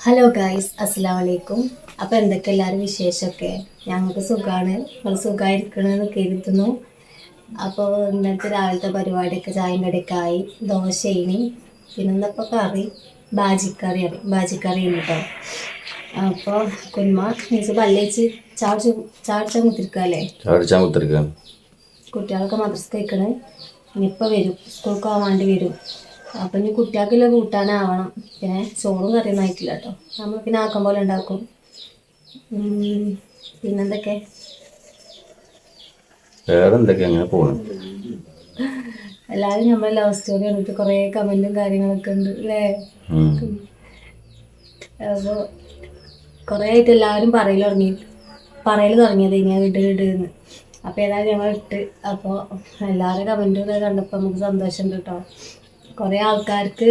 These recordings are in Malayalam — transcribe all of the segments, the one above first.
ഹലോ ഗായ്സ് അസ്സാം വലൈക്കും അപ്പോൾ എന്തൊക്കെ എല്ലാവരും വിശേഷമൊക്കെ? ഞങ്ങൾക്ക് സുഖമാണ് നിങ്ങൾ സുഖമായിരിക്കണമെന്ന് കരുതുന്നു. അപ്പോൾ ഇന്നത്തെ രാവിലത്തെ പരിപാടിയൊക്കെ ചായന്റെ കടിയൊക്കെ ദോശ ദോശയിനി പിന്നെ ഇന്നിപ്പോൾ കറി? ബാജിക്കറി ആണ് ബാജിക്കറി കേട്ടോ അപ്പോൾ കുന്മ മീൻസ് പല്ലേച്ച് ചാടിച്ച് ചാർജ് ചാടിച്ചാൻ കുത്തിരിക്കാൻ കുട്ടികളൊക്കെ മദ്രസ കഴിക്കണേ ഇനിയിപ്പോൾ വരും. സ്കൂൾക്ക് പോകാൻ വേണ്ടി വരും. അപ്പം ഇനി കുട്ടികൾക്കുള്ള കൂട്ടാനാവണം. പിന്നെ ചോറും കറിയൊന്നും ആയിട്ടില്ല കേട്ടോ നമ്മൾ പിന്നെ ആക്കം പോലെ ഉണ്ടാക്കും. പിന്നെന്തൊക്കെ? വേറെ എന്തൊക്കെ അങ്ങനെ പോകണം എല്ലാവരും നമ്മൾ ലവ് സ്റ്റോറി കണ്ടിട്ട് കുറേ കമന്റും കാര്യങ്ങളൊക്കെ ഉണ്ട് അല്ലേ അപ്പോൾ കുറേ ആയിട്ട് എല്ലാവരും പറയൽ തുടങ്ങി പറയൽ തുടങ്ങിയത് ഇനി ഇട് ഇട് എന്ന്. അപ്പോൾ ഏതായാലും ഞങ്ങൾ ഇട്ട് അപ്പോൾ എല്ലാവരും കമന്റും ഒക്കെ കണ്ടപ്പോൾ നമുക്ക് സന്തോഷമുണ്ട് കേട്ടോ കുറേ ആൾക്കാർക്ക്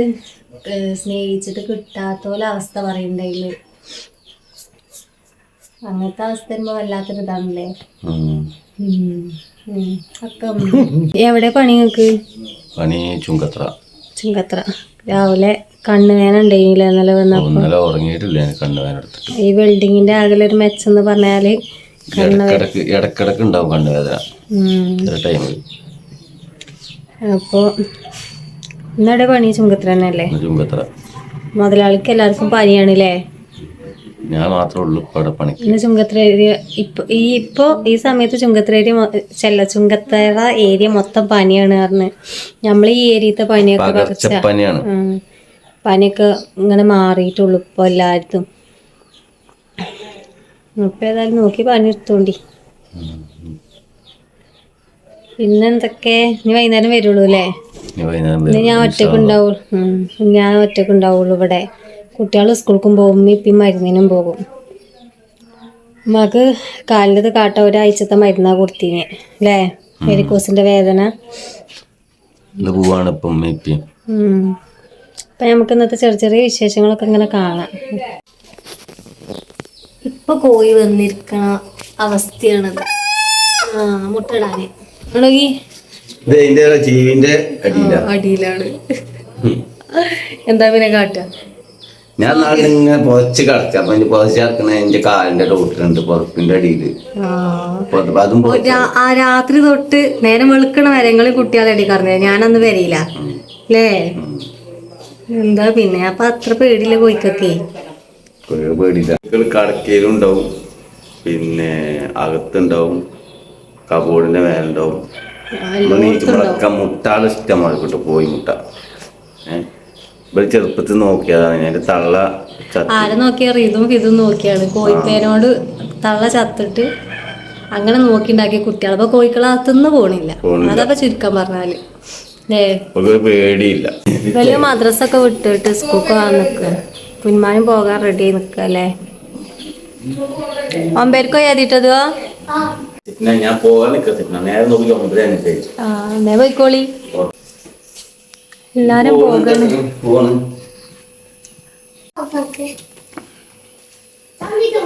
സ്നേഹിച്ചിട്ട് കിട്ടാത്ത പോലെ അവസ്ഥ പറയുന്നുണ്ടെങ്കിൽ അങ്ങനത്തെ അവസ്ഥ വരുമ്പോൾ വല്ലാത്തൊരു ഇതാണല്ലേ? എവിടെ പണി നിങ്ങൾക്ക് പണി ചുങ്കത്ര. ചുങ്കത്ര. രാവിലെ കണ്ണുവേന ഉണ്ടായിരുന്നില്ല ഇന്നലെ വന്നപ്പോൾ ഉറങ്ങിയിട്ടില്ല. ഈ വെൽഡിങ്ങിന്റെ ആകെ ഒരു മെച്ചം എന്ന് പറഞ്ഞാൽ ഇടക്കിടക്ക് ഉണ്ടാവും കണ്ണുവേദന. ഉം, ചില ടൈമിൽ അപ്പൊ ഇന്നടെ പണി? ചുങ്കത്ര തന്നെയല്ലേ? ചുങ്കത്ര മുതലാളിക്ക് എല്ലാവർക്കും പനിയാണല്ലേ? ഞാൻ മാത്രമേ ഉള്ളൂ ഇവിടെ അവിടെ പണിക്ക്. ഇന്ന് ചുങ്കത്ര ഏരിയ ഇപ്പൊ ഈ ഇപ്പോ ഈ സമയത്ത് ചുങ്കത്ര ഏരിയ ചെല്ല ചുങ്കത്തറ ഏരിയ മൊത്തം പനിയാണ് പറഞ്ഞ്. നമ്മൾ ഈ ഏരിയത്തെ പനിയൊക്കെ പനിയാണ്. പനിയൊക്കെ ഇങ്ങനെ മാറിയിട്ടുള്ളൂ ഇപ്പൊ എല്ലായിടത്തും. ഇപ്പൊ ഏതായാലും നോക്കി പണി എടുത്തോണ്ടി. പിന്നെന്തൊക്കെ? ഇനി വൈകുന്നേരം വരുള്ളൂ അല്ലേ ഇന്ന് ഞാൻ ഒറ്റക്കുണ്ടാവുള്ളൂ ഞാൻ ഒറ്റക്കുണ്ടാവുള്ളൂ ഇവിടെ. കുട്ടികൾ സ്കൂൾക്കും പോകും ഇപ്പം മരുന്നിനും പോകും. മക്ക് കാലിന്റെ കാട്ട ഒരാഴ്ചത്തെ മരുന്നാ കൊടുത്തീന് അല്ലേ വെരിക്കോസിന്റെ വേദന. പോവാണ് ഇപ്പം ഉമ്മയും അപ്പൊ നമുക്ക് ഇന്നത്തെ ചെറിയ ചെറിയ വിശേഷങ്ങളൊക്കെ ഇങ്ങനെ കാണാം. ഇപ്പൊ കോഴി വന്നിരിക്കണ അവസ്ഥയാണത്. ആ മുട്ടയിടാന് അടിയില. അടിയിലാണ്. എന്താ പിന്നെ കാട്ടുക ഞാൻ നാളെ ഇങ്ങനെ പുതച്ച് കിടക്ക. അപ്പൊ എന്റെ പുതച്ച് കിടക്കണ എന്റെ കാലിന്റെ ഡോക്ടറുണ്ട് പുറപ്പിന്റെ അടിയിൽ. അതും ആ രാത്രി തൊട്ട് നേരം വെളുക്കണ വരങ്ങളിൽ കുട്ടികളെ അടിക്കാറുണ്ട് ഞാനന്ന് വരില്ല അല്ലേ എന്താ പിന്നെ? അപ്പൊ അത്ര പേടിയില്ല കോഴിക്കൊക്കെ? ഒരു പേടിയില്ല. കടക്കയിലും പിന്നെ അകത്തുണ്ടാവും. കബോർഡിന്റെ മേലുണ്ടാവും. നീച്ചുമ്പളൊക്കെ മുട്ടാൾ ഇഷ്ടമാണ് കിട്ടും പോയി മുട്ട. ഇവർ ഇവിടെ ചെറുപ്പത്തിൽ നോക്കിയതാണ്. ഞാൻ തള്ള ആരെ നോക്കിയാ? ഇതും ഇതും നോക്കിയാണ്. കോഴിപ്പേനോട് തള്ള ചത്തിട്ട് അങ്ങനെ നോക്കിണ്ടാക്കിയ കുട്ടികൾ അപ്പൊ കോഴിക്കളകത്തുനിന്ന് പോണില്ല. പോണില്ല. അതൊക്കെ ചുരുക്കം പറഞ്ഞാൽ. പേടിയില്ല. വലിയ മദ്രസ ഒക്കെ വിട്ടിട്ട് സ്കൂൾക്ക് പോകാൻ നിക്ക്. കുഞ്ഞാനും പോകാൻ റെഡി ആയി നിൽക്കുക അല്ലേ ഒമ്പേർക്കോ എഴുതിട്ടതോ പിന്നെ ഞാൻ പോകാൻ നിക്കത്തില്ല. നേരെ നോക്കി ഒമ്പത് അനുസരിച്ച് ആ എന്നേ പോയിക്കോളി. എല്ലാരും പോകണം. പോകണം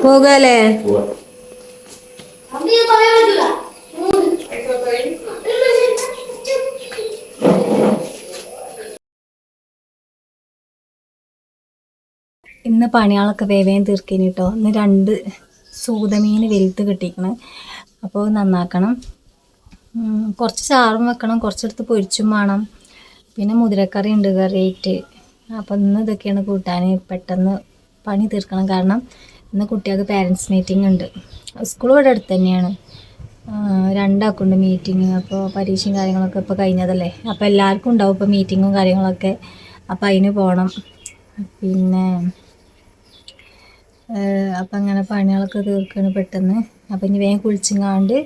പോകല്ലേ? ഇന്ന് പണികളൊക്കെ വേവേം തീർക്കിനി കേട്ടോ ഇന്ന് രണ്ട് സൂതമീൻ വെലുത്ത് കിട്ടിക്കണ്. അപ്പോൾ നന്നാക്കണം. കുറച്ച് ചാറും വെക്കണം കുറച്ചെടുത്ത് പൊരിച്ചും വേണം. പിന്നെ മുതിരക്കറി ഉണ്ട് കറിയായിട്ട് അപ്പം ഇന്ന് ഇതൊക്കെയാണ് കൂട്ടാൻ പെട്ടെന്ന് പണി തീർക്കണം. കാരണം ഇന്ന് കുട്ടികൾക്ക് പാരൻസ് മീറ്റിംഗ് ഉണ്ട്. സ്കൂൾ ഇവിടെ അടുത്ത് തന്നെയാണ്. രണ്ടാക്കുണ്ട് മീറ്റിംഗ് അപ്പോൾ പരീക്ഷയും കാര്യങ്ങളൊക്കെ ഇപ്പോൾ കഴിഞ്ഞതല്ലേ? അപ്പോൾ എല്ലാവർക്കും ഉണ്ടാവും ഇപ്പോൾ മീറ്റിങ്ങും കാര്യങ്ങളൊക്കെ. അപ്പോൾ അതിന് പോകണം പിന്നെ അപ്പം അങ്ങനെ പണികളൊക്കെ തീർക്കാണ് പെട്ടെന്ന്. അപ്പം ഇനി വേഗം കുളിച്ചിങ്ങാണ്ട്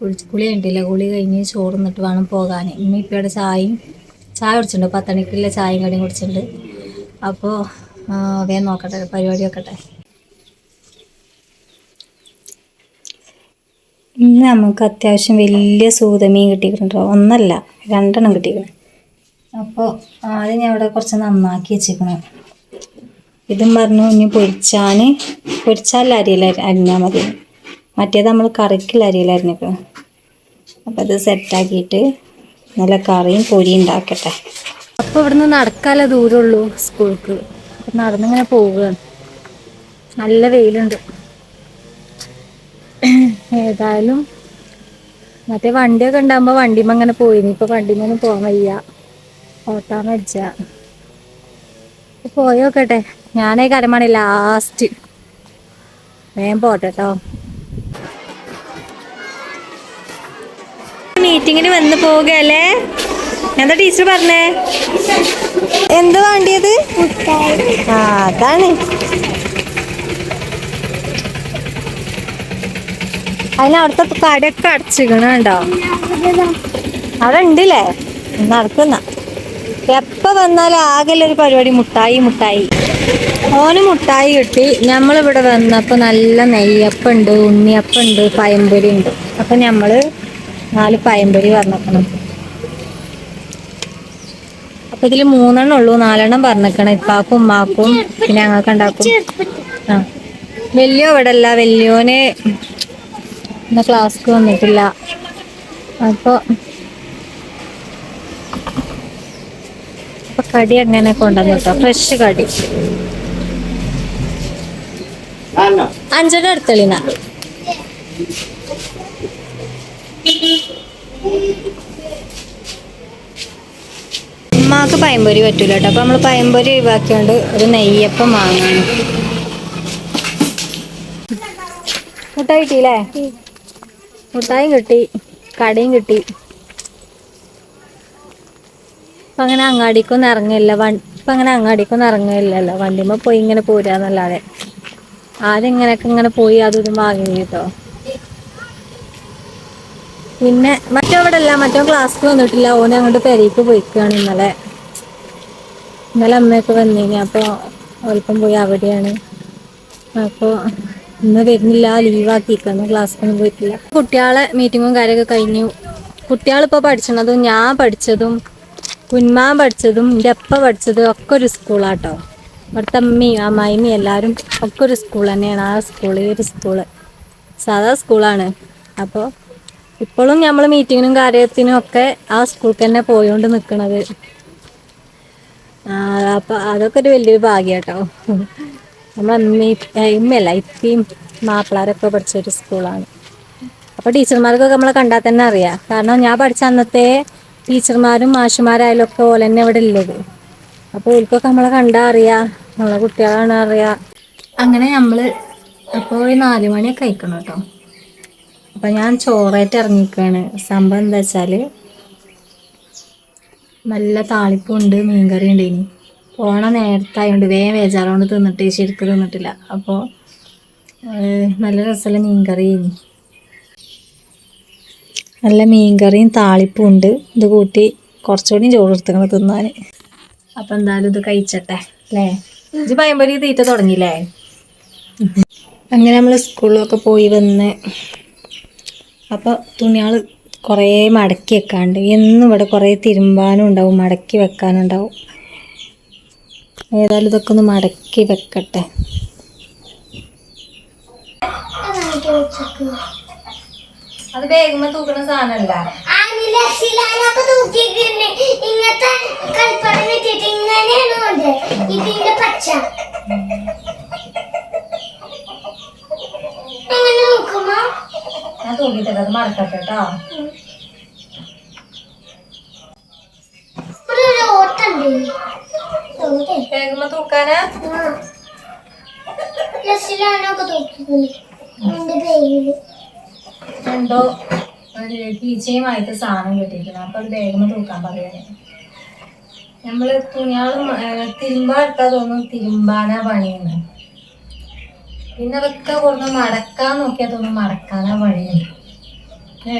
കുളിച്ച് കുളി കണ്ടില്ല? കുളി കഴിഞ്ഞ് ചോറ് നിന്നിട്ട് വേണം പോകാൻ ഇനി ഇപ്പം ഇവിടെ ചായയും ചായ കുടിച്ചിട്ടുണ്ട്. പത്തണിക്കുള്ള ചായയും കടിയും കുടിച്ചിട്ടുണ്ട്. അപ്പോൾ വേഗം നോക്കട്ടെ പരിപാടി നോക്കട്ടെ. ഇന്ന് നമുക്ക് അത്യാവശ്യം വലിയ സൂതമീൻ കിട്ടിയിട്ടുണ്ടോ? ഒന്നല്ല രണ്ടെണ്ണം കിട്ടിക്കണം അപ്പോൾ ആദ്യം ഞാൻ ഇവിടെ കുറച്ച് നന്നാക്കി വെച്ചിരിക്കണം ഇതും പറഞ്ഞു ഇനി പൊരിച്ചാൽ പൊരിച്ചാൽ അരിയിൽ അരിഞ്ഞാൽ മതി. മറ്റേത് നമ്മൾ കറിക്കുള്ള അരിയിൽ അരിഞ്ഞിക്കണം അപ്പോൾ അത് സെറ്റാക്കിയിട്ട് നല്ല കറിയും പൊരിയും ഉണ്ടാക്കട്ടെ. അപ്പോൾ ഇവിടുന്ന് നടക്കാല ദൂരമുള്ളൂ സ്കൂൾക്ക്? അപ്പം നടന്നിങ്ങനെ പോവുകയാണ്. നല്ല വെയിലുണ്ട്. ഏതായാലും മറ്റേ വണ്ടിയൊക്കെ ഉണ്ടാകുമ്പോൾ വണ്ടിമ്മ അങ്ങനെ പോയിനി ഇപ്പൊ വണ്ടിമൊന്നും പോകാൻ വയ്യ. ഓട്ടാൻ വെച്ച പോയോക്കട്ടെ. ഞാനേ കരമണി ലാസ്റ്റ് വേഗം പോട്ടെ മീറ്റിങ്ങിന് വന്ന് പോവുകയല്ലേ എന്താ ടീച്ചർ പറഞ്ഞേ? എന്ത് വേണ്ടിയത്? ആ അതാണ്. അതിന് അവിടുത്തെ കടയൊക്കെ അടച്ചിക്കണുണ്ടോ അവിടെ ഉണ്ടല്ലേ നടക്കുന്ന. എപ്പ വന്നാലും ആകെ ഒരു പരിപാടി മുട്ടായി മുട്ടായി. ഓന് മുട്ടായി കിട്ടി. നമ്മളിവിടെ വന്നപ്പോൾ നല്ല നെയ്യപ്പുണ്ട് ഉണ്ണിയപ്പുണ്ട് പയമ്പൊരി ഉണ്ട് അപ്പൊ നമ്മൾ നാല് പയമ്പൊരി പറഞ്ഞേക്കണം. അപ്പൊ ഇതിൽ മൂന്നെണ്ണം ഉള്ളൂ. നാലെണ്ണം പറഞ്ഞേക്കണം. ഇപ്പാക്കും ഉമ്മാക്കും പിന്നെ ഞങ്ങൾക്ക് ഉണ്ടാക്കും. ആ. വലിയോ ഇവിടെ അല്ല വലിയോന് ഇന്ന് ക്ലാസ്ക്ക് വന്നിട്ടില്ല. അപ്പൊ അപ്പൊ കടി അങ്ങനെ കൊണ്ടുവന്നു കേട്ടോ ഫ്രഷ് കടി. അഞ്ചര അടുത്തളിന. ഉമ്മാക്ക് പയമ്പൊരി പറ്റൂല കേട്ടോ അപ്പൊ നമ്മൾ പയമ്പൊരി ഒഴിവാക്കിയോണ്ട് ഒരു നെയ്യപ്പം വാങ്ങാണ്. മുട്ടായി കിട്ടിയില്ലേ? മുട്ടായും കിട്ടി. കടയും കിട്ടി. ഇപ്പൊ അങ്ങനെ അങ്ങാടിക്കൊന്നും ഇറങ്ങില്ല വൺ ഇപ്പൊ അങ്ങനെ അങ്ങാടിക്കൊന്നും ഇറങ്ങില്ലല്ലോ വണ്ടിമ്മ പോയി ഇങ്ങനെ പോരാന്നല്ലാതെ. ആദ്യം ഇങ്ങനെയൊക്കെ ഇങ്ങനെ പോയി അതും ഇതും വാങ്ങി കേട്ടോ. പിന്നെ മറ്റോ അവിടെ അല്ല മറ്റോ ക്ലാസ്സിൽ വന്നിട്ടില്ല. ഓന് അങ്ങോട്ട് പെരേക്ക് പോയിക്കാണ് ഇന്നലെ. ഇന്നലെ അമ്മയൊക്കെ വന്നിനി അപ്പൊ ഒൽപ്പം പോയി അവിടെയാണ്. അപ്പൊ ഇന്ന് വരുന്നില്ല ലീവാക്കിക്കാണ് ക്ലാസ്സിലൊന്നും പോയിട്ടില്ല. കുട്ടികളെ മീറ്റിങ്ങും കാര്യമൊക്കെ കഴിഞ്ഞു. കുട്ടികളിപ്പോ പഠിച്ചണതും ഞാൻ പഠിച്ചതും കുന്മാൻ പഠിച്ചതും എന്റെ അപ്പ പഠിച്ചതും ഒക്കെ ഒരു സ്കൂളാട്ടോ ഇവിടുത്തെ അമ്മയും അമ്മായിമ്മയും എല്ലാവരും ഒക്കെ ഒരു സ്കൂൾ തന്നെയാണ്. ആ സ്കൂൾ ഈ ഒരു സ്കൂൾ സാധാ സ്കൂളാണ് അപ്പോൾ ഇപ്പോഴും നമ്മൾ മീറ്റിങ്ങിനും കാര്യത്തിനും ഒക്കെ ആ സ്കൂൾക്ക് തന്നെ പോയോണ്ട് നിൽക്കണത് അപ്പോൾ അതൊക്കെ ഒരു വലിയൊരു ഭാഗ്യം കേട്ടോ നമ്മൾ ഇമ്മയല്ല ഇപ്പിയും മാപ്പിളാരൊക്കെ പഠിച്ച ഒരു സ്കൂളാണ് അപ്പോൾ ടീച്ചർമാർക്കൊക്കെ നമ്മളെ കണ്ടാൽ തന്നെ അറിയാം. കാരണം ഞാൻ പഠിച്ച അന്നത്തെ ടീച്ചർമാരും മാഷുമാരായാലും ഒക്കെ പോലെ തന്നെ ഇവിടെ ഉള്ളത്. അപ്പോൾ ഇവർക്കൊക്കെ നമ്മളെ കണ്ടാൽ അറിയാം. നമ്മളെ കുട്ടികളാണ് അറിയാം. അങ്ങനെ നമ്മൾ അപ്പോൾ ഒരു നാല് മണിയൊക്കെ കഴിക്കണം കേട്ടോ അപ്പൊ ഞാൻ ചോറായിട്ട് ഇറങ്ങിക്കാണ്. സംഭവം എന്താ വെച്ചാൽ നല്ല താളിപ്പുണ്ട് മീൻകറി ഉണ്ട് ഇനി പോണ നേരത്തായോണ്ട് വേഗം വേജാറോണ്ട് തിന്നിട്ട് ശരിക്കും തിന്നിട്ടില്ല. അപ്പോൾ നല്ല രസമുള്ള മീൻകറി ഇനി നല്ല മീൻകറിയും താളിപ്പും ഉണ്ട്. ഇത് കൂട്ടി കുറച്ചുകൂടി ചോറ് എടുത്തുകൊണ്ട് തിന്നാൻ അപ്പം എന്തായാലും ഇത് കഴിച്ചട്ടെ അല്ലേ? ഇത് പയമ്പൊരി തീറ്റ തുടങ്ങിയില്ലേ? അങ്ങനെ നമ്മൾ സ്കൂളിലൊക്കെ പോയി വന്ന് അപ്പോൾ തുണികൾ കുറേ മടക്കി വെക്കാണ്ട്. എന്നും ഇവിടെ കുറേ തിരുമ്പാനും ഉണ്ടാവും മടക്കി വെക്കാനും ഉണ്ടാവും. ഏതായാലും ഇതൊക്കെ ഒന്ന് മടക്കി വെക്കട്ടെ. അത് വേഗം തൂക്കണ സാധനമല്ല ഇങ്ങനത്തെ കൽപ്പട വെച്ചിട്ട് ഇങ്ങനെയാണ് ഇതിന്റെ പച്ച. ഞാൻ അത് കേട്ടോ. തൂക്കാനാ? എന്റെ എന്തോ ഒരു കീച്ചയുമായിട്ട് സാധനം കിട്ടിയിരിക്കണം അപ്പൊ അത് വേഗം തൂക്കാൻ പറയുന്നത് നമ്മൾ തുണിയാളും തിരുമ്പാ എടുത്താ തോന്നും തിരുമ്പാനാ പണിയെന്ന്. പിന്നെ അതൊക്കെ കൊടുന്ന് മടക്കാൻ നോക്കിയാ തോന്നും മടക്കാനാ പണിയെന്ന്. ഏ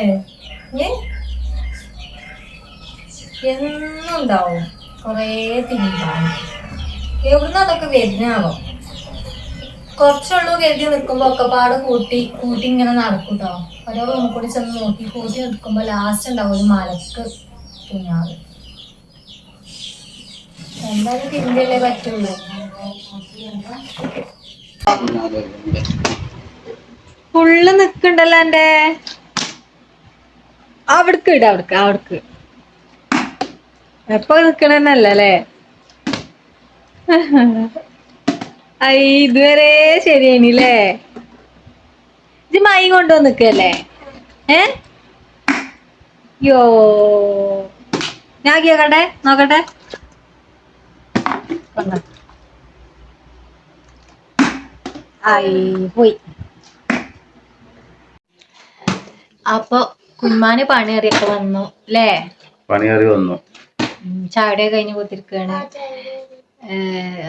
എന്നുണ്ടാവും എന്നും കൊറേ തിരുമ്പാൻ എവിടുന്ന് അതൊക്കെ വരുന്നാവോ? കുറച്ചുള്ളൂ കരുതി നിൽക്കുമ്പോ ഒക്കെപ്പാട് കൂട്ടി കൂട്ടി ഇങ്ങനെ നടക്കും കേട്ടോ ഓരോ റൂമിൽ കൂടി ചെന്ന് നോക്കി കൂട്ടി നിൽക്കുമ്പോ ലാസ്റ്റ് ഉണ്ടാവും ഒരു മലക്ക് തുണിയാവ് എന്തായാലും തിരിഞ്ഞല്ലേ പറ്റുള്ളൂ. ഫുള്ള് നിക്കണ്ടല്ലോ എന്റെ അവിടക്ക് ഇട അവിടക്ക് അവിടക്ക്. എപ്പോ നിക്കണന്നല്ലേ? ഐ ഇതുവരെ ശരിയാണില്ലേ ഇത് മൈ കൊണ്ടുവന്ന് നിക്കല്ലേ ഏ? യോ ഞാൻ കേക്കട്ടെ നോക്കട്ടെ. പോയി. അപ്പൊ കുഞ്ഞാന് പണി അറിയൊക്കെ വന്നു അല്ലേ പണി കയറി വന്നു ചായയുടെ കഴിഞ്ഞ് കൊത്തിരിക്കാണ്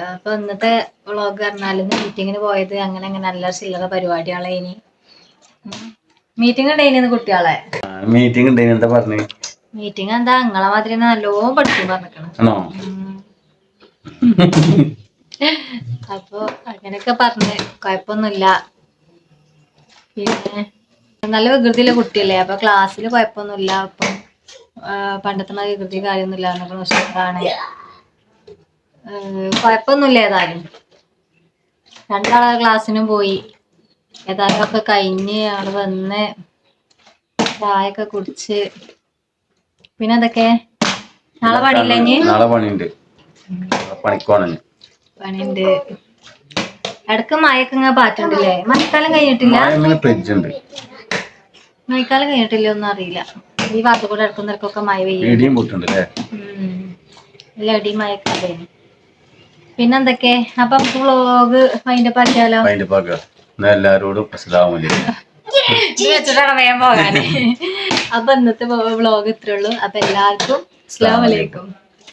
അപ്പൊ ഇന്നത്തെ വ്ളോഗ് പറഞ്ഞാൽ മീറ്റിങ്ങിന് പോയത് അങ്ങനെ അങ്ങനെ നല്ല ചില്ലറ പരിപാടികളെ ഇനി. മീറ്റിംഗ് ഉണ്ടായിന് കുട്ടികളെ? മീറ്റിംഗ് എന്താ പറഞ്ഞു? മീറ്റിംഗ് എന്താ നിങ്ങളെ മാതിരി നല്ലോ പഠിക്കും പറഞ്ഞിക്കണം. അപ്പൊ അങ്ങനെയൊക്കെ പറഞ്ഞ് കുഴപ്പമൊന്നുമില്ല പിന്നെ നല്ല വികൃതിയിലെ കുട്ടിയല്ലേ? അപ്പൊ ക്ലാസ്സിൽ കുഴപ്പമൊന്നുമില്ല അപ്പം പണ്ടത്തെ മാതിരി വികൃതി കാര്യമൊന്നുമില്ല. എന്നൊക്കെ ഉഷാറാണ് കുഴപ്പമൊന്നുമില്ല ഏതായാലും. രണ്ടാളെ ക്ലാസ്സിനും പോയി. ഏതായാലും ഒക്കെ കഴിഞ്ഞ് അവിടെ വന്ന് ചായയൊക്കെ കുടിച്ച്. പിന്നെ എന്തൊക്കെ? നാളെ പണിയില്ല ഇനി? നാളെ പണിയുണ്ട്. പണിയുണ്ട്. ഇടയ്ക്ക് മഴയൊക്കെ ഇങ്ങനെ പാറ്റുണ്ടല്ലേ? മഴക്കാലം കഴിഞ്ഞിട്ടില്ല? മഴക്കാലം കഴിഞ്ഞിട്ടില്ല ഒന്നും അറിയില്ല. ഈ ഭാഗത്ത് കൂടെ ഇടക്കുന്നിടക്കൊക്കെ മഴ പെയ്യും ഇടിയും അടി മഴക്കാലേ പിന്നെന്തൊക്കെ? അപ്പൊ വ്ളോഗ് അതിന്റെ പാക്കാലോ? അതിന്റെ പാക എന്നാ എല്ലാരോടും അസ്സലാമു അലൈക്കും. ഇത് വെച്ചിട്ടാണ് വേഗം പോകാന്. അപ്പൊ ഇന്നത്തെ വ്ളോഗ് ഇത്രേ ഉള്ളൂ. അപ്പൊ എല്ലാവർക്കും അസ്സലാമു അലൈക്കും.